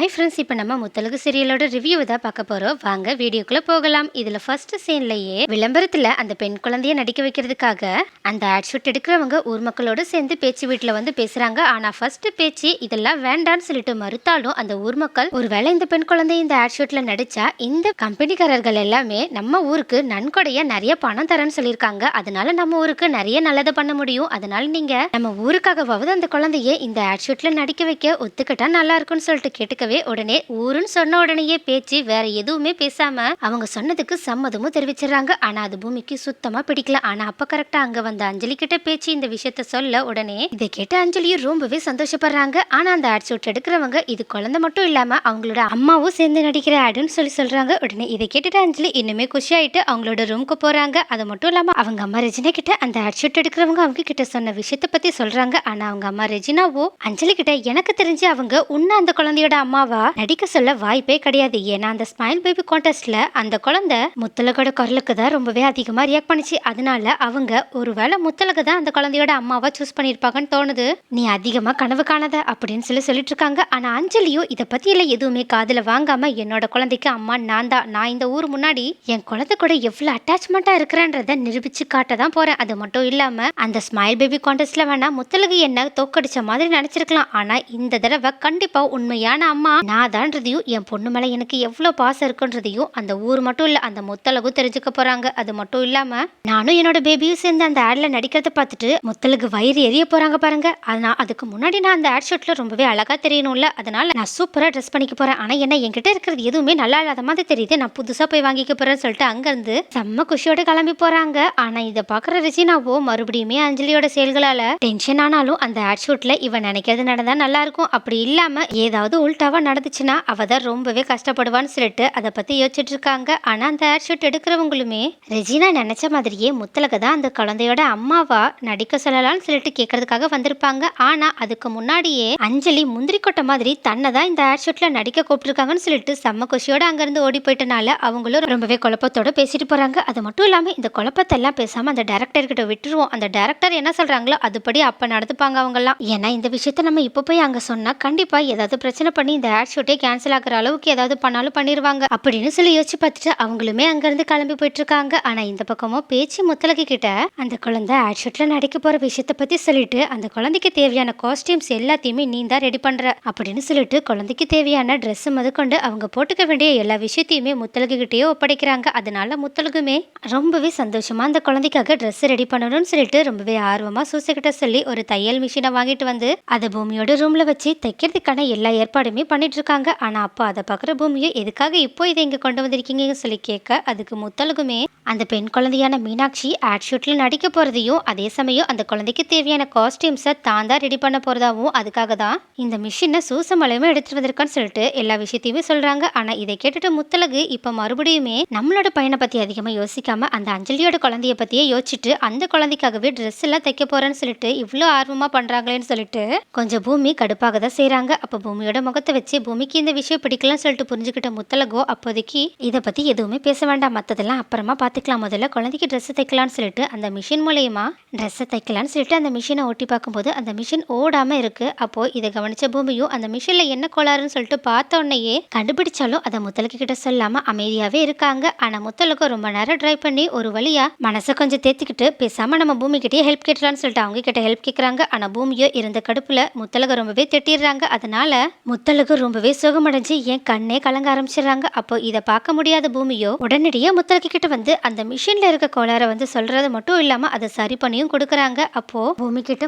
Hi friends இப்போ நம்ம Muthazhagu சீரியலோட review தான் பார்க்க போகிறோம் வாங்க வீடியோக்குள்ளே போகலாம். இதில் ஃபர்ஸ்ட் சீன்லேயே விளம்பரத்தில் அந்த பெண் குழந்தைய நடிக்க வைக்கிறதுக்காக அந்த ஆட் ஷூட் எடுக்கிறவங்க ஊர் மக்களோட சேர்ந்து பேச்சு வீட்டில் வந்து பேசுகிறாங்க ஆனால் ஃபர்ஸ்ட் பேச்சு இதெல்லாம் வேண்டான்னு சொல்லிட்டு மறுத்தாலும் அந்த ஊர் மக்கள் ஒருவேளை இந்த பெண் குழந்தை இந்த ஆட் ஷூட்டில் நடித்தா இந்த கம்பெனிக்காரர்கள் எல்லாமே நம்ம ஊருக்கு நன்கொடைய நிறைய பணம் தரேன்னு சொல்லியிருக்காங்க. அதனால நம்ம ஊருக்கு நிறைய நல்லதை பண்ண முடியும். அதனால நீங்கள் நம்ம ஊருக்காகவாவது அந்த குழந்தைய இந்த ஆட் ஷூட்டில் நடிக்க வைக்க ஒத்துக்கிட்டா நல்லா இருக்கும்னு சொல்லிட்டு கேட்டுக்கவே உடனே ஊருன்னு சொன்ன உடனேயே பேச்சு வேற எதுவுமே பேசாம அவங்க சொன்னதுக்கு சம்மதமும் தெரிவிச்சிடுறாங்க. ஆனா அது பூமிக்கு சுத்தமா பிடிக்கல. ஆனா அப்ப கரெக்டா அங்க வந்த அஞ்சலி கிட்ட பேச்சு இந்த விஷயத்த சொல்ல உடனே இதை கேட்ட அஞ்சலியும் ரொம்பவே சந்தோஷப்படுறாங்க. ஆனா அந்த ஆட் ஷூட் எடுக்கிறவங்க இது குழந்தை மட்டும் இல்லாம அவங்களோட அம்மாவும் சேர்ந்து நடிக்கிற ஆடுன்னு சொல்லி சொல்றாங்க. உடனே இதை கேட்டுட்டு அஞ்சலி இன்னுமே குஷி ஆயிட்டு அவங்களோட ரூமுக்கு போறாங்க. அது மட்டும் இல்லாம அவங்க அம்மா ரெஜினா கிட்ட அந்த ஆட் ஷூட் எடுக்கிறவங்க அவங்க கிட்ட சொன்ன விஷயத்த பத்தி சொல்றாங்க. ஆனா அவங்க அம்மா ரெஜினாவோ அஞ்சலி கிட்ட எனக்கு தெரிஞ்சு அவங்க உன்ன அந்த குழந்தையோட அம்மா அம்மாவா நடிக்க சொல்ல வாய்ப்பே கிடையாது. ஏன்னா அந்த ஸ்மைல் பேபி கான்டெஸ்ட்ல அந்த குழந்தை முத்தலகோட குரலுக்கு தான் ரொம்பவே அதிகமா ரியாக்ட் பண்ணிச்சு. அதனால அவங்க ஒருவேளை முத்தலகு தான் அந்த குழந்தையோட அம்மாவா சூஸ் பண்ணிருப்பாங்கன்னு தோணுது. நீ அதிகமா கனவு காணாத அப்படின்னு சொல்லி சொல்லிட்டு இருக்காங்க ஆனா அஞ்சலியும் இதை பத்தி எதுவுமே காதில் வாங்காம என்னோட குழந்தைக்கு அம்மா நான் தான் நான் இந்த ஊர் முன்னாடி என் குழந்தை கூட எவ்வளவு அட்டாச்மெண்டா இருக்கிறேன்றத நிரூபிச்சு காட்ட தான் போறேன். அது மட்டும் இல்லாம அந்த ஸ்மைல் பேபி கான்டெஸ்ட்ல வேணா முத்தலகு என்ன தோக்கடிச்ச மாதிரி நினைச்சிருக்கலாம் ஆனா இந்த தடவை கண்டிப்பா உண்மையான அம்மா நான் தான்றதையும் என் பொண்ணு மேலே எனக்கு எவ்வளோ பாசம் இருக்குன்றதையும் அந்த ஊர் மட்டும் இல்லை அந்த முத்தலகும் தெரிஞ்சுக்க போகிறாங்க அது மட்டும் இல்லாமல் நானும் என்னோட பேபியும் சேர்ந்து அந்த ஆடில் நடிக்கிறத பார்த்துட்டு முத்தலகு வயிறு எரிய போகிறாங்க பாருங்க. அதனால் அதுக்கு முன்னாடி நான் அந்த ஆட் ஷூட்டில் ரொம்பவே அழகாக தெரியணும்ல. அதனால் நான் சூப்பராக ட்ரெஸ் பண்ணிக்க போகிறேன் ஆனால் என்ன என்கிட்ட இருக்கிறது எதுவுமே நல்லா இல்லாத மாதிரி தெரியுது. நான் புதுசாக போய் வாங்கிக்க போகிறேன்னு சொல்லிட்டு அங்கேருந்து செம்ம குஷியோட கிளம்பி போகிறாங்க ஆனால் இதை பார்க்குற ரிஜினாவோ மறுபடியுமே அஞ்சலியோட செயல்களால் டென்ஷன் ஆனாலும் அந்த ஆட் ஷூட்டில் இவன் நினைக்கிறது நடந்தால் நல்லாயிருக்கும் அப்படி இல்லாமல் ஏதாவது உல்டாவா நடந்துச்சுன்னா அவ தான் ரொம்பவே கஷ்டப்படுவான்னு சொல்லிட்டு அதை பத்தி யோசிச்சுட்டு இருக்காங்க ஆனா அந்த ஏர் ஷூட் எடுக்கிறவங்களுமே ரெஜினா நினைச்ச மாதிரியே முத்தலக தான் அந்த குழந்தையோட அம்மாவா நடிக்க சொல்லலாம்னு சொல்லிட்டு கேட்கறதுக்காக வந்திருப்பாங்க. ஆனா அதுக்கு முன்னாடியே அஞ்சலி முந்திரி கொட்டை மாதிரி தன்னை தான் இந்த ஏர் ஷூட்ல நடிக்க கூப்பிட்டுருக்காங்கன்னு சொல்லிட்டு செம்ம குஷியோட அங்கிருந்து ஓடி போயிட்டனால அவங்களும் ரொம்பவே குழப்பத்தோட பேசிட்டு போறாங்க. அது மட்டும் இல்லாம இந்த குழப்பத்தெல்லாம் பேசாமல் பேசாம அந்த டேரக்டர் கிட்ட விட்டுருவோம். அந்த டேரக்டர் என்ன சொல்றாங்களோ அதுபடி அப்ப நடந்துப்பாங்க அவங்கெல்லாம். ஏன்னா இந்த விஷயத்த நம்ம இப்போ போய் அங்க சொன்னா கண்டிப்பா ஏதாவது பிரச்சனை பண்ணி இந்த ஆட் ஷூட்டே கேன்சல் ஆகுற அளவுக்கு ஏதாவது பண்ணாலும் பண்ணிடுவாங்க அப்படின்னு சொல்லி யோசிச்சு பார்த்துட்டு அவங்களுமே அங்கேருந்து கிளம்பி போயிட்டு இருக்காங்க ஆனால் இந்த பக்கமும் பேச்சு முத்தலகி கிட்ட அந்த குழந்தை ஆட் ஷூட்டில் நடிக்க போகிற விஷயத்த பற்றி சொல்லிட்டு அந்த குழந்தைக்கு தேவையான காஸ்டியூம்ஸ் எல்லாத்தையுமே நீ தான் ரெடி பண்ணுற அப்படின்னு சொல்லிட்டு குழந்தைக்கு தேவையான ட்ரெஸ் முதற்கொண்டு அவங்க போட்டுக்க வேண்டிய எல்லா விஷயத்தையுமே முத்தலகு கிட்டேயே ஒப்படைக்கிறாங்க. அதனால முத்தலகுமே ரொம்பவே சந்தோஷமாக அந்த குழந்தைக்காக ட்ரெஸ் ரெடி பண்ணணும்னு சொல்லிட்டு ரொம்பவே ஆர்வமாக சூசை சொல்லி ஒரு தையல் மிஷினை வாங்கிட்டு வந்து அதை பூமியோட ரூமில் வச்சு தைக்கிறதுக்கான எல்லா ஏற்பாடுமே பண்ணிட்டு இருக்காங்க ஆனா அப்போ அதை பார்க்குற பூமியை எதுக்காக இப்போ இதை இங்கே கொண்டு வந்திருக்கீங்கன்னு சொல்லி கேட்க அதுக்கு முத்தலகுமே அந்த பெண் குழந்தையான மீனாட்சி ஆட் ஷூட்டில் நடிக்க போகிறதையும் அதே சமயம் அந்த குழந்தைக்கு தேவையான காஸ்டியூம்ஸை தான் தான் ரெடி பண்ண போகிறதாவும் அதுக்காக தான் இந்த மிஷினை சூசமலையுமே எடுத்துகிட்டு வந்திருக்கான்னு சொல்லிட்டு எல்லா விஷயத்தையுமே சொல்கிறாங்க ஆனால் இதை கேட்டுட்டு முத்தலகு இப்போ மறுபடியுமே நம்மளோட பையனை பற்றி அதிகமாக யோசிக்காமல் அந்த அஞ்சலியோட குழந்தைய பற்றியே யோசிச்சுட்டு அந்த குழந்தைக்காகவே ட்ரெஸ் எல்லாம் தைக்க போகிறேன்னு சொல்லிட்டு இவ்வளோ ஆர்வமாக பண்ணுறாங்களேன்னு சொல்லிட்டு கொஞ்சம் பூமி கடுப்பாக தான் செய்கிறாங்க அப்போ பூமியோட முகத்தை வச்சு பூமிக்கு இந்த விஷயம் பிடிக்கலன்னு சொல்லிட்டு புரிஞ்சுக்கிட்ட முத்தலகோ அப்போதைக்கு இதை பற்றி எதுவுமே பேச வேண்டாம். மற்றதெல்லாம் அப்புறமா பார்த்து பார்த்துக்கலாம் முதல்ல. குழந்தைக்கு ட்ரெஸ் தைக்கலாம்னு சொல்லிட்டு அந்த மிஷின் மூலயமா ட்ரெஸ்ஸை தைக்கலாம்னு சொல்லிட்டு அந்த மிஷினை ஒட்டி பார்க்கும்போது அந்த மிஷின் ஓடாமல் இருக்கு. அப்போது இதை கவனிச்ச பூமியும் அந்த மிஷினில் என்ன கோளாறுன்னு சொல்லிட்டு பார்த்த உடனேயே கண்டுபிடிச்சாலும் அதை முத்தலுக்கு கிட்ட சொல்லாமல் அமைதியாகவே இருக்காங்க. ஆனால் முத்தலுக்கு ரொம்ப நேரம் ட்ரை பண்ணி ஒரு வழியாக மனசை கொஞ்சம் தேத்திக்கிட்டு பேசாமல் நம்ம பூமி கிட்டே ஹெல்ப் கேட்கலான்னு சொல்லிட்டு அவங்க கிட்ட ஹெல்ப் கேட்குறாங்க ஆனால் பூமியோ இருந்த கடுப்பில் முத்தலக ரொம்பவே திட்டிடுறாங்க. அதனால முத்தலகு ரொம்பவே சுகமடைஞ்சு என் கண்ணே கலங்க ஆரம்பிச்சிடுறாங்க. அப்போ இதை பார்க்க முடியாத பூமியோ உடனடியே முத்தலகு கிட்ட வந்து அந்த மிஷினில் இருக்க கோளாறை வந்து சொல்கிறது மட்டும் இல்லாமல் அதை சரி பண்ணியும் கொடுக்குறாங்க. அப்போது பூமி கிட்ட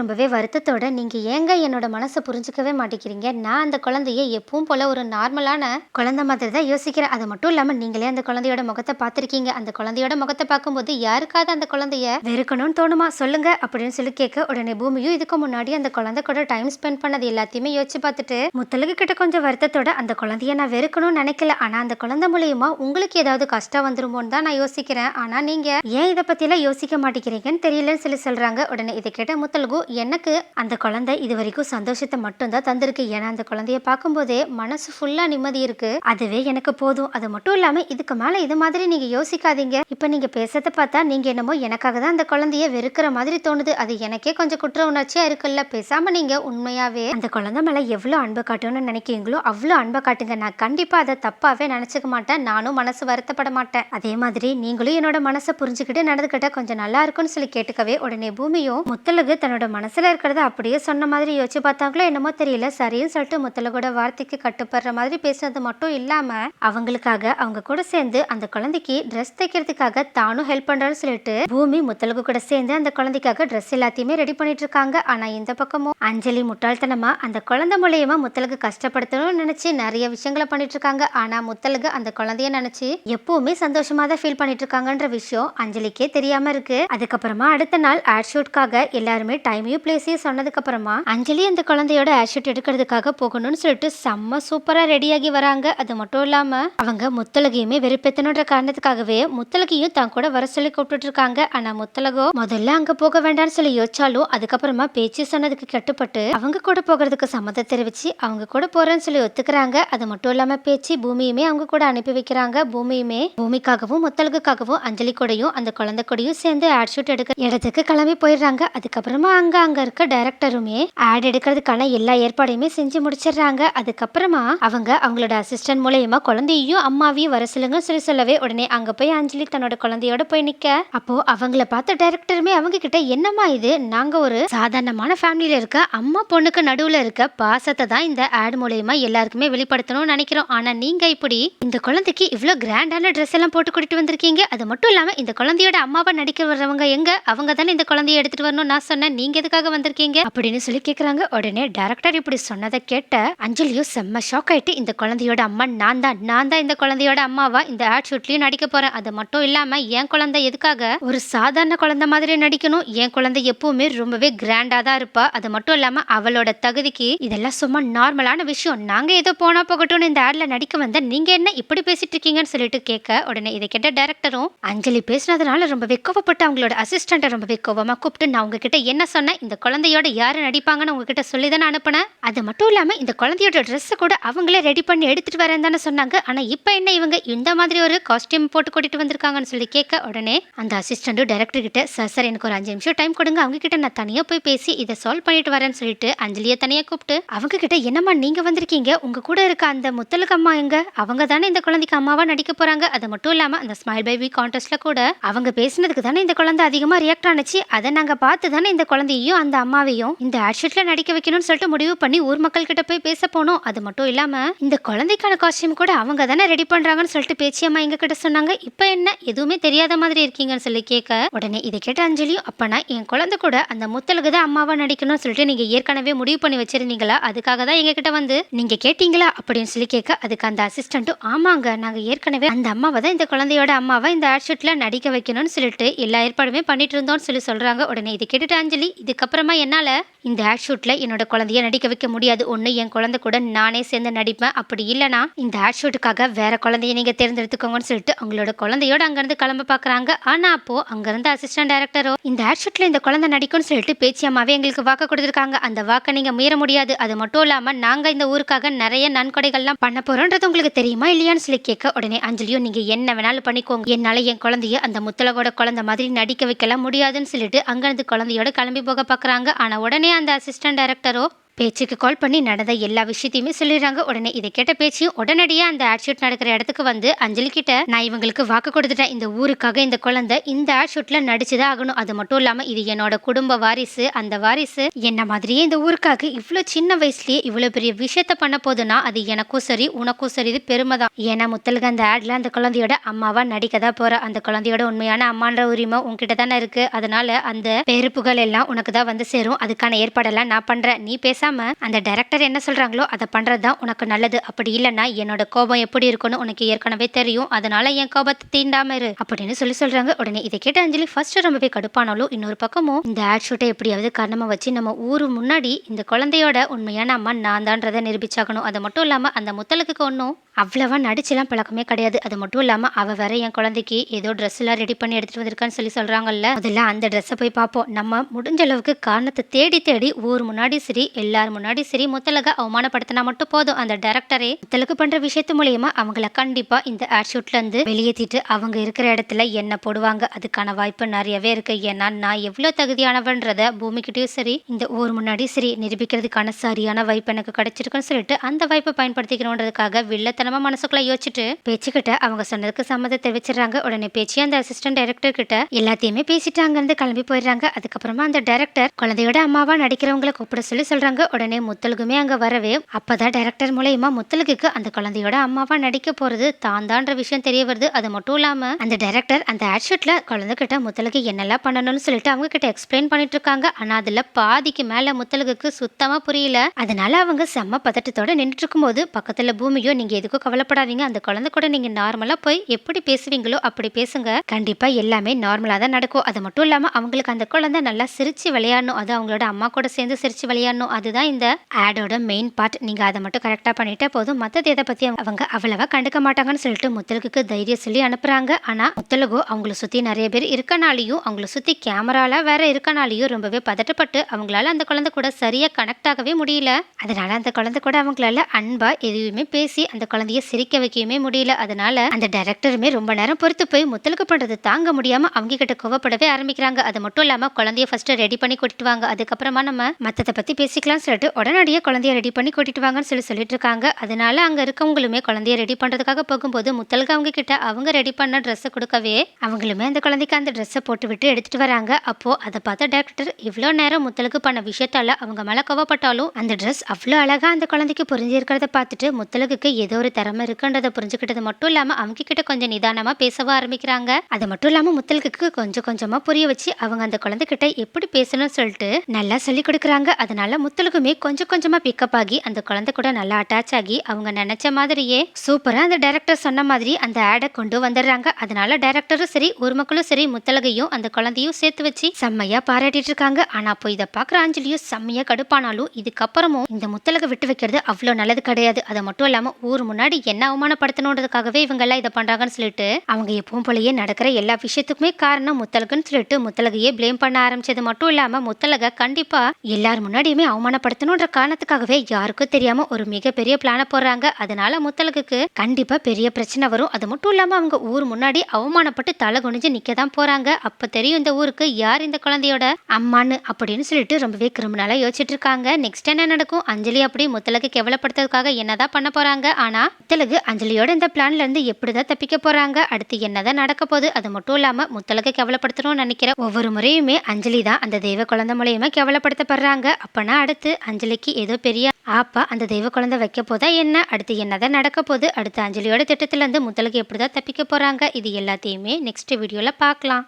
ரொம்பவே வருத்தத்தோட நீங்கள் ஏங்க என்னோட மனசை புரிஞ்சுக்கவே மாட்டேங்கிறீங்க? நான் அந்த குழந்தைய எப்பவும் போல ஒரு நார்மலான குழந்தை மாதிரி தான் யோசிக்கிறேன். அது மட்டும் இல்லாமல் நீங்களே அந்த குழந்தையோட முகத்தை பார்த்துருக்கீங்க. அந்த குழந்தையோட முகத்தை பார்க்கும்போது யாருக்காவது அந்த குழந்தைய வெறுக்கணும்னு தோணுமா? சொல்லுங்க அப்படின்னு சொல்லி கேட்க உடனே பூமியும் இதுக்கு முன்னாடி அந்த குழந்தை கூட டைம் ஸ்பெண்ட் பண்ணது எல்லாத்தையுமே யோசிச்சு பார்த்துட்டு முத்தலுக்கு கிட்ட கொஞ்சம் வருத்தத்தோட அந்த குழந்தைய நான் வெறுக்கணும்னு நினைக்கல. ஆனால் அந்த குழந்தை மூலியமா உங்களுக்கு ஏதாவது கஷ்டம் வந்துருமோன்னு தான் நான் நான் யோசிக்கிறேன். ஆனா நீங்க ஏன் இதை பத்திலாம் யோசிக்க மாட்டேங்கிறீங்கன்னு தெரியலன்னு சொல்லி சொல்றாங்க. உடனே இதை கேட்ட முத்தலகு எனக்கு அந்த குழந்தை இது வரைக்கும் சந்தோஷத்தை மட்டும்தான் தந்திருக்கு. ஏன்னா அந்த குழந்தைய பார்க்கும்போதே மனசு ஃபுல்லா நிம்மதி இருக்கு. அதுவே எனக்கு போதும். அது மட்டும் இல்லாம இதுக்கு மேல இது மாதிரி நீங்க யோசிக்காதீங்க. இப்ப நீங்க பேசுறத பார்த்தா நீங்க என்னமோ எனக்காக தான் அந்த குழந்தைய வெறுக்கிற மாதிரி தோணுது. அது எனக்கே கொஞ்சம் குற்ற உணர்ச்சியா இருக்குல்ல. பேசாம நீங்க உண்மையாவே அந்த குழந்தை மேல எவ்வளவு அன்பு காட்டணும்னு நினைக்கிறீங்களோ அவ்வளோ அன்பை காட்டுங்க. நான் கண்டிப்பா அதை தப்பாவே நினைச்சுக்க மாட்டேன். நானும் மனசு வருத்தப்பட மாட்டேன். அதே மாதிரி நீங்களும் என்னோட மனசை புரிஞ்சுக்கிட்டு நடந்துக்கிட்ட கொஞ்சம் நல்லா இருக்கும்னு சொல்லி கேட்டுக்கவே உடனே பூமியும் முத்தலகு தன்னோட மனசுல இருக்கிறத அப்படியே சொன்ன மாதிரி யோசிச்சு பார்த்தாங்களோ என்னமோ தெரியல. சரின்னு சொல்லிட்டு முத்தலகோட வார்த்தைக்கு கட்டுப்படுற மாதிரி பேசுனது மட்டும் இல்லாம அவங்களுக்காக அவங்க கூட சேர்ந்து அந்த குழந்தைக்கு ட்ரெஸ் தைக்கிறதுக்காக தானும் ஹெல்ப் பண்றேன்னு சொல்லிட்டு பூமி முத்தலகு கூட சேர்ந்து அந்த குழந்தைக்காக ட்ரெஸ் எல்லாத்தையுமே ரெடி பண்ணிட்டு இருக்காங்க. ஆனா இந்த பக்கமும் அஞ்சலி முட்டாள்தனமா அந்த குழந்தை மூலியமா முத்தலகு கஷ்டப்படுத்தணும்னு நினைச்சு நிறைய விஷயங்களை பண்ணிட்டு இருக்காங்க. ஆனா முத்தலகு அந்த குழந்தைய நினைச்சு எப்பவுமே சந்தோஷமா தான் ஃபீல் பண்ணிட்டு இருக்காங்கன்ற விஷயம் அஞ்சலிக்கே தெரியாம இருக்கு. அதுக்கப்புறமா அடுத்த நாள் ஆட் ஷூட்காக எல்லாருமே டைமையும் பிளேஸையும் சொன்னதுக்கு அப்புறமா அஞ்சலி அந்த குழந்தையோட ஆட் ஷூட் எடுக்கிறதுக்காக போகணும்னு சொல்லிட்டு செம்ம சூப்பரா ரெடியாகி வராங்க. அது மட்டும் இல்லாம அவங்க முத்தலகையுமே வெறுப்பேத்தணுன்ற காரணத்துக்காகவே முத்தலகையும் தான் கூட வர சொல்லி கூப்பிட்டு இருக்காங்க ஆனா முத்தலகோ முதல்ல அங்க போக வேண்டாம்னு சொல்லி யோசிச்சாலும் அதுக்கப்புறமா பேச்சு சொன்னதுக்கு கட்டுப்பட்டு அவங்க கூட போகிறதுக்கு சம்மதம் தெரிவிச்சு அவங்க கூட போறேன்னு சொல்லி ஒத்துக்கிறாங்க. அது மட்டும் இல்லாம பேச்சு பூமியுமே அவங்க கூட அனுப்பி வைக்கிறாங்க. பூமியுமே பூமிக்காகவும் முத்தலகுக்காகவும் அஞ்சலி கூடையும் அந்த குழந்தை கூடயும் சேர்ந்து ஆட் ஷூட் எடுக்க இடத்துக்கு கிளம்பி போயிடுறாங்க. அதுக்கப்புறமா அங்க அங்க இருக்க டைரக்டருமே ஆட் எடுக்கிறதுக்கான எல்லா ஏற்பாடையுமே செஞ்சு முடிச்சிடுறாங்க. அதுக்கப்புறமா அவங்க அவங்களோட அசிஸ்டன்ட் மூலயமா குழந்தையும் அம்மாவையும் வர சொல்லுங்க சொல்லி சொல்லவே உடனே அங்க போய் அஞ்சலி தன்னோட குழந்தையோட போய் நிக்க. அப்போ அவங்கள பார்த்த டைரக்டருமே அவங்க கிட்ட என்னம்மா இது? நாங்க ஒரு சாதாரணமான ஃபேமிலியில இருக்க அம்மா பொண்ணுக்கு நடுவுல இருக்க பாசத்தை தான் இந்த ஆட் மூலயமா எல்லாருக்குமே வெளிப்படுத்தணும்னு நினைக்கிறோம். ஆனா நீங்க இப்படி இந்த குழந்தைக்கு இவ்வளோ கிராண்டான ட்ரெஸ் எல்லாம் போட்டு கூட்டிட்டு வந்திருக்கீங்க. அது மட்டும் இல்லாமல் இந்த குழந்தையோட அம்மாவை நடிக்க வர்றவங்க எங்க? அவங்க தானே இந்த குழந்தைய எடுத்துட்டு வரணும் நான் சொன்னேன். நீங்க எதுக்காக வந்திருக்கீங்க? அப்படின்னு சொல்லி கேக்குறாங்க. உடனே டேரக்டர் இப்படி சொன்னதை கேட்ட அஞ்சலியும் செம்ம ஷாக் ஆயிட்டு இந்த குழந்தையோட அம்மா நான் தான் நான் தான் இந்த குழந்தையோட அம்மாவா? இந்த ஆட் ஷூட்லயும் நடிக்க போறேன். அது மட்டும் இல்லாம என் குழந்தை எதுக்காக? ஒரு சாதாரண குழந்தை மாதிரி நடிக்கணும். என் குழந்தை எப்பவுமே ரொம்பவே கிராண்டா தான் இருப்பா. அது மட்டும் இல்லாம அவளோட தகுதிக்கு இதெல்லாம் சும்மா நார்மலான விஷயம். நாங்க ஏதோ போனா போகட்டும்னு இந்த ஆட்ல நடிக்க வந்த நீங்க என்ன இப்படி பேசிட்டு இருக்கீங்கன்னு சொல்லிட்டு கேட்க உடனே இதை கேட்ட டேரக்டரும் அஞ்சலி பேசுனதுனால ரொம்பவே கோவப்பட்டு அவங்களோட அசிஸ்டண்ட்டை ரொம்பவே கோவமாக கூப்பிட்டு நான் உங்ககிட்ட என்ன சொன்னேன்? இந்த குழந்தையோட யார் நடிப்பாங்கன்னு உங்ககிட்ட சொல்லி தானே அனுப்பினேன். அது மட்டும் இல்லாமல் இந்த குழந்தையோட ட்ரெஸ்ஸை கூட அவங்களே ரெடி பண்ணி எடுத்துட்டு வரேன் தானே சொன்னாங்க. ஆனால் இப்போ என்ன இவங்க இந்த மாதிரி ஒரு காஸ்டியூம் போட்டு கூட்டிட்டு வந்திருக்காங்கன்னு சொல்லி கேட்க உடனே அந்த அசிஸ்டண்ட்டும் டேரக்டர் கிட்ட சார் சார் எனக்கு ஒரு அஞ்சு நிமிஷம் டைம் கொடுங்க. அவங்க கிட்ட நான் தனியாக போய் பேசி இதை சால்வ் பண்ணிட்டு வரேன்னு சொல்லிட்டு அஞ்சலியை தனியாக கூப்பிட்டு அவங்க கிட்ட என்னம்மா நீங்க வந்திருக்கீங்க? உங்க கூட இருக்க அந்த முத்தலுக்கு அம்மா எங்க? அவங்க தானே இந்த குழந்தைக்கு அம்மாவா நடிக்க போறாங்க. அது மட்டும் இல்லாம அந்த ஸ்மைல் பேபி கான்டெஸ்ட்ல கூட அவங்க பேசினதுக்கு தானே இந்த குழந்தை அதிகமா ரியாக்ட் ஆனுச்சு. அதை நாங்க பார்த்து தானே இந்த குழந்தையையும் அந்த அம்மாவையும் இந்த ஆட்ஷீட்ல நடிக்க வைக்கணும்னு சொல்லிட்டு முடிவு பண்ணி ஊர் மக்கள் கிட்ட போய் பேச போனோம். அது மட்டும் இல்லாம இந்த குழந்தைக்கான காஸ்டியூம் கூட அவங்க தானே ரெடி பண்றாங்கன்னு சொல்லிட்டு பேச்சியம்மா எங்க கிட்ட சொன்னாங்க. இப்போ என்ன? எதுவுமே தெரியாத மாதிரி இருக்கீங்கன்னு சொல்லி கேட்க உடனே இதை கேட்ட அஞ்சலியும் அப்பனா என் குழந்தை கூட அந்த முத்தலுக்கு தான் அம்மாவா நடிக்கணும்னு சொல்லிட்டு நீங்க ஏற்கனவே முடிவு பண்ணி வச்சிருந்தீங்களா? அதுக்காக தான் எங்க கிட்ட வந்து நீங்க கேட்டீங்களா? அப்படின்னு சொல்லி கேட்க அதுக்கு அந்த அசிஸ்டண்ட்டும் ஆமாங்க நாங்க ஏற்கனவே அந்த அம்மாவை தான் இந்த குழந்தையோட அம்மாவை இந்த ஆட் ஷூட்டில் நடிக்க வைக்கணும்னு சொல்லிட்டு எல்லா ஏற்பாடுமே பண்ணிட்டு இருந்தோம்னு சொல்லி சொல்கிறாங்க உடனே இது கேட்டுட்டு அஞ்சலி இதுக்கப்புறமா என்னால் இந்த ஆட் ஷூட்டில் என்னோட குழந்தைய நடிக்க வைக்க முடியாது. ஒன்று என் குழந்தை கூட நானே சேர்ந்து நடிப்பேன். அப்படி இல்லைனா இந்த ஆட் ஷூட்டுக்காக வேற குழந்தைய நீங்கள் தேர்ந்தெடுத்துக்கோங்கன்னு சொல்லிட்டு அவங்களோட குழந்தையோட அங்கேருந்து கிளம்ப பார்க்குறாங்க ஆனால் அப்போ அங்கேருந்து அசிஸ்டன்ட் டைரக்டரோ இந்த ஷூட்டில் இந்த குழந்தை நடிக்கும்னு சொல்லிட்டு பேச்சியம்மாவே எங்களுக்கு வாக்கு கொடுத்துருக்காங்க. அந்த வாக்கை நீங்கள் மீற முடியாது. அது மட்டும் இல்லாமல் நாங்கள் இந்த ஊருக்காக நிறைய நன்கொடைகள்லாம் பண்ண போகிறோன்றது உங்களுக்கு தெரியுமா இல்லையான்னு சொல்லி கேட்க உடனே அஞ்சலியும் நீங்கள் என்ன வேணாலும் பண்ணிக்கோங்க என்னால என் குழந்தைய அந்த முத்தலகோட குழந்தை மாதிரி நடிக்க வைக்கலாம் முடியாதுன்னு சொல்லிட்டு அங்கிருந்து குழந்தையோட கிளம்பி போக பார்க்குறாங்க ஆனா உடனே அந்த அசிஸ்டன்ட் டைரக்டரோ பேச்சுக்கு கால் பண்ணி நடந்த எல்லா விஷயத்தையுமே சொல்லிடுறாங்க. உடனே இதை கேட்ட பேச்சையும் உடனடியாக அந்த ஆட் ஷூட் நடக்கிற இடத்துக்கு வந்து அஞ்சலி கிட்ட நான் இவங்களுக்கு வாக்கு கொடுத்துட்டேன். இந்த ஊருக்காக இந்த குழந்தை இந்த ஆட்ஷூட்ல நடிச்சுதான் ஆகணும். அது மட்டும் இல்லாம இது என்னோட குடும்ப வாரிசு அந்த வாரிசு. என்ன மாதிரியே இந்த ஊருக்காக இவ்வளோ சின்ன வயசுலயே இவ்வளோ பெரிய விஷயத்த பண்ண போதுன்னா அது எனக்கும் சரி உனக்கும் சரி இது பெருமை தான். ஏன்னா முத்தலுக்கு அந்த ஆட்ல அந்த குழந்தையோட அம்மாவா நடிக்க தான் போற. அந்த குழந்தையோட உண்மையான அம்மான்ற உரிமை உன்கிட்ட தானே இருக்கு. அதனால அந்த பெருப்புகள் எல்லாம் உனக்கு தான் வந்து சேரும். அதுக்கான ஏற்பாடெல்லாம் நான் பண்றேன். நீ பேச பேசாம அந்த டைரக்டர் என்ன சொல்றாங்களோ அதை பண்றது தான் உனக்கு நல்லது. அப்படி இல்லைன்னா என்னோட கோபம் எப்படி இருக்கும்னு உனக்கு ஏற்கனவே தெரியும். அதனால என் கோபத்தை தீண்டாம இரு அப்படின்னு சொல்லி சொல்றாங்க. உடனே இதை கேட்ட அஞ்சலி ஃபர்ஸ்ட் ரொம்பவே கடுப்பானாலும் இன்னொரு பக்கமும் இந்த ஆட் ஷூட்டை எப்படியாவது காரணமாக வச்சு நம்ம ஊரு முன்னாடி இந்த குழந்தையோட உண்மையான அம்மா நான் தான்றதை நிரூபிச்சாகணும். அது மட்டும் இல்லாம அந்த முத்தலுக்கு ஒன்றும் அவ்வளவா நடிச்செல்லாம் பழக்கமே கிடையாது. அது மட்டும் இல்லாமல் அவ வேற என் குழந்தைக்கு ஏதோ ட்ரெஸ் எல்லாம் ரெடி பண்ணி எடுத்துட்டு வந்திருக்கான்னு சொல்லி சொல்றாங்கல்ல முதல்ல அந்த ட்ரெஸ்ஸை போய் பார்ப்போம். நம்ம முடிஞ்ச அளவுக்கு காரணத்தை தேடி தேடி ஊர் முன்னாடி சரி எல்லார் முன்னாடி சரி முத்தலக அவமானப்படுத்தினா மட்டும் போதும். அந்த டேரக்டரே முத்தலுக்கு பண்ற விஷயத்து மூலியமா அவங்கள கண்டிப்பா இந்த ஆட் ஷூட்ல இருந்து வெளியேற்றிட்டு அவங்க இருக்கிற இடத்துல என்ன போடுவாங்க. அதுக்கான வாய்ப்பு நிறையவே இருக்கு. ஏன்னா நான் எவ்வளோ தகுதியானவன்றத பூமிக்கிட்டயும் சரி இந்த ஊர் முன்னாடி சரி நிரூபிக்கிறதுக்கான சரியான வாய்ப்பு எனக்கு கிடைச்சிருக்குன்னு சொல்லிட்டு அந்த வாய்ப்பை பயன்படுத்திக்கணுன்றதுக்காக வில்லத்தனமா மனசுக்குள்ள யோசிச்சுட்டு பேச்சுக்கிட்ட அவங்க சொன்னதுக்கு சம்மதம் தெரிவிச்சிடுறாங்க. உடனே பேச்சு அந்த அசிஸ்டன்ட் டைரக்டர் கிட்ட எல்லாத்தையுமே பேசிட்டு அங்கேருந்து கிளம்பி போயிடுறாங்க. அதுக்கப்புறமா அந்த டைரக்டர் குழந்தையோட அம்மாவா நடிக்கிறவங்கள கூப்பிட சொல்லி சொல்றாங்க. உடனே முத்தலுக்குமே அங்க வரவே அப்பதான் டைரக்டர் மூலயமா முத்தலுக்கு அந்த குழந்தையோட அம்மாவா நடிக்க போறது தான் தான்ற விஷயம் தெரிய வருது. அது மட்டும் இல்லாம அந்த டைரக்டர் அந்த ஆட் குழந்தை கிட்ட முத்தலுக்கு என்னெல்லாம் பண்ணணும்னு சொல்லிட்டு அவங்க கிட்ட எக்ஸ்பிளைன் பண்ணிட்டு இருக்காங்க. ஆனா அதுல பாதிக்கு மேல முத்தலுக்கு சுத்தமா புரியல. அதனால அவங்க செம்ம பதட்டத்தோட நின்றுட்டு இருக்கும்போது பக்கத்துல பூமியோ நீங்க எதுக்கும் கவலைப்படாதீங்க. அந்த குழந்தை கூட நீங்க நார்மலா போய் எப்படி பேசுவீங்களோ அப்படி பேசுங்க. கண்டிப்பா எல்லாமே நார்மலா தான் நடக்கும். அது மட்டும் இல்லாம அவங்களுக்கு அந்த குழந்தை நல்லா சிரிச்சு விளையாடணும். அது அவங்களோட அம்மா கூட சேர்ந்து சிரிச்சு விளையாடணும். அதுதான் இந்த ஆடோட மெயின் பார்ட் நீங்க அதை மட்டும் கரெக்டா பண்ணிட்டா போதும். மத்தது எதை பத்தி அவங்க அவ்வளவா கண்டுக்க மாட்டாங்கன்னு சொல்லிட்டு முத்தலுக்கு தைரியம் சொல்லி அனுப்புறாங்க. ஆனா முத்தலகோ அவங்கள சுத்தி நிறைய பேர் இருக்கனாலையும் அவங்கள சுத்தி கேமரால வேற இருக்கனாலையும் ரொம்பவே பதட்டப்பட்டு அவங்களால அந்த குழந்தை கூட சரியா கனெக்ட் ஆகவே முடியல. அதனால அந்த குழந்தை கூட அவங்களால அன்பா எதுவுமே பேசி அந்த குழந்தை குழந்தைய சிரிக்க வைக்கவே முடியல. அதனால அந்த டைரக்டருமே ரொம்ப நேரம் பொறுத்து போய் முத்தலுக்கு பண்றது தாங்க முடியாம அவங்க கிட்ட கோவப்படவே ஆரம்பிக்கிறாங்க. அது மட்டும் இல்லாம குழந்தைய ஃபர்ஸ்ட் ரெடி பண்ணி கூட்டிட்டு வாங்க. அதுக்கப்புறமா நம்ம மத்தத பத்தி பேசிக்கலாம்னு சொல்லிட்டு உடனடியே குழந்தைய ரெடி பண்ணி கூட்டிட்டு வாங்கன்னு சொல்லி சொல்லிட்டு இருக்காங்க. அதனால அங்க இருக்கவங்களுமே குழந்தைய ரெடி பண்றதுக்காக போகும்போது முத்தலுக்கு அவங்க கிட்ட அவங்க ரெடி பண்ண ட்ரெஸ்ஸை கொடுக்கவே அவங்களுமே அந்த குழந்தைக்கு அந்த ட்ரெஸ்ஸை போட்டு விட்டு எடுத்துட்டு வராங்க. அப்போ அதை பார்த்த டாக்டர் இவ்வளோ நேரம் முத்தலுக்கு பண்ண விஷயத்தால அவங்க மேல கோவப்பட்டாலும் அந்த ட்ரெஸ் அவ்வளோ அழகா அந்த குழந்தைக்கு புரிஞ்சிருக்கிறத பார்த்துட்டு முத்தலுக்கு ஏதோ ஒரு திறமை இருக்குன்றதை புரிஞ்சுக்கிட்டது மட்டும் இல்லாம அவங்க கிட்ட கொஞ்சம் நிதானமா பேசவும் ஆரம்பிக்கிறாங்க. அது மட்டும் இல்லாம முத்தலுக்கு கொஞ்சம் கொஞ்சமா புரிய வச்சு அவங்க அந்த குழந்தைகிட்ட எப்படி பேசணும்னு சொல்லிட்டு நல்லா சொல்லி கொடுக்குறாங்க. அதனால முத்தலுக்குமே கொஞ்சம் கொஞ்சமா பிக்கப் ஆகி அந்த குழந்தை கூட நல்லா அட்டாச் ஆகி அவங்க நினைச்ச மாதிரியே சூப்பரா அந்த டைரக்டர் சொன்ன மாதிரி அந்த ஆடை கொண்டு வந்துடுறாங்க. அதனால டைரக்டரும் சரி ஒரு மக்களும் சரி முத்தலகையும் அந்த குழந்தையும் சேர்த்து வச்சு செம்மையா பாராட்டிட்டு இருக்காங்க. ஆனா அப்போ இதை பாக்குற அஞ்சலியும் செம்மையா கடுப்பானாலும் இதுக்கப்புறமும் இந்த முத்தலகை விட்டு வைக்கிறது அவ்வளோ நல்லது கிடையாது. அது மட்டும் இல்லாம ஊர் முன்னாடி முன்னாடி என்ன அவமானப்படுத்தணுன்றதுக்காகவே இவங்க எல்லாம் இதை பண்றாங்கன்னு சொல்லிட்டு அவங்க எப்பவும் போலயே நடக்கிற எல்லா விஷயத்துக்குமே காரணம் முத்தலகுன்னு சொல்லிட்டு முத்தலகையே ப்ளேம் பண்ண ஆரம்பிச்சது மட்டும் இல்லாம முத்தலகை கண்டிப்பா எல்லார் முன்னாடியுமே அவமானப்படுத்தணுன்ற காரணத்துக்காகவே யாருக்கும் தெரியாம ஒரு மிகப்பெரிய பிளான போடுறாங்க. அதனால முத்தலகுக்கு கண்டிப்பா பெரிய பிரச்சனை வரும். அது மட்டும் இல்லாம அவங்க ஊர் முன்னாடி அவமானப்பட்டு தலை குனிஞ்சு நிக்க தான் போறாங்க. அப்ப தெரியும் இந்த ஊருக்கு யார் இந்த குழந்தையோட அம்மான்னு அப்படின்னு சொல்லிட்டு ரொம்பவே கிரிமினலா யோசிச்சுட்டு இருக்காங்க. நெக்ஸ்ட் என்ன நடக்கும்? அஞ்சலி அப்படி முத்தலகு கேவலப்படுத்துறதுக்காக என்னதான் பண்ண போறாங்க. ஆனா முத்தலகு அஞ்சலியோட இந்த பிளான்லேருந்து எப்படி தான் தப்பிக்க போகிறாங்க அடுத்து என்னதான் நடக்க போகுது? அது மட்டும் இல்லாமல் முத்தலகு கேவலப்படுத்தணும்னு நினைக்கிற ஒவ்வொரு முறையுமே அஞ்சலி தான் அந்த தெய்வ குழந்தை மூலியமாக கேவலப்படுத்தப்படுறாங்க. அப்போனா அடுத்து அஞ்சலிக்கு ஏதோ பெரிய ஆப்பா அந்த தெய்வ குழந்தை வைக்க போதா என்ன? அடுத்து என்னதான் நடக்க போகுது? அடுத்து அஞ்சலியோட திட்டத்திலேருந்து இருந்து எப்படி தான் தப்பிக்க போகிறாங்க இது எல்லாத்தையுமே நெக்ஸ்ட் வீடியோவில் பார்க்கலாம்.